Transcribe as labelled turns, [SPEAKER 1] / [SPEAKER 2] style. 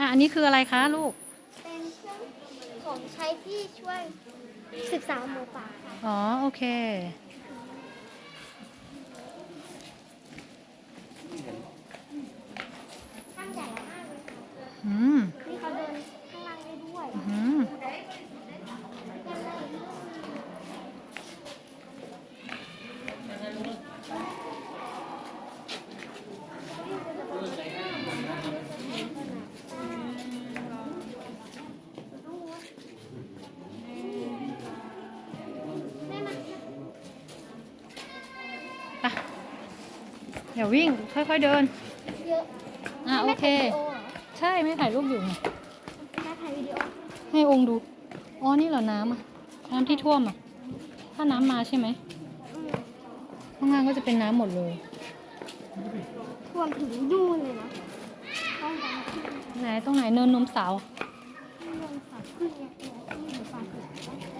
[SPEAKER 1] อะอันนี้คืออะไรคะลูก
[SPEAKER 2] เป็นเครื่องของใช้ที่ช่วย 13หมูป่าค่ะ
[SPEAKER 1] อ๋อ โอเค
[SPEAKER 2] ไป
[SPEAKER 1] เดี๋ยววิ่งค่อยๆเดิน
[SPEAKER 2] เยอะ
[SPEAKER 1] อะโอเค
[SPEAKER 2] แม่ถ่ายวิดีโอเหรอ
[SPEAKER 1] ใช่ไม่ถ่ายรูปอยู่ไง
[SPEAKER 2] แม่ถ่ายวิดีโอ
[SPEAKER 1] ให้องค์ดู อ๋อ นี่เหรอน้ำอะ น้ำที่ท่วมอะ ถ้าน้ำมาใช่ไหม
[SPEAKER 2] อืม
[SPEAKER 1] ข้างล่างก็จะเป็นน้ำหมดเลย
[SPEAKER 2] ท่วมถึงนู่นเลยนะต้องการขึ้น
[SPEAKER 1] ไหนตรงไหนเนินนมสาว
[SPEAKER 2] ขึ้นลงค่ะขึ้นเนี่ยเนี่ยที่หมูป่าอยู่อ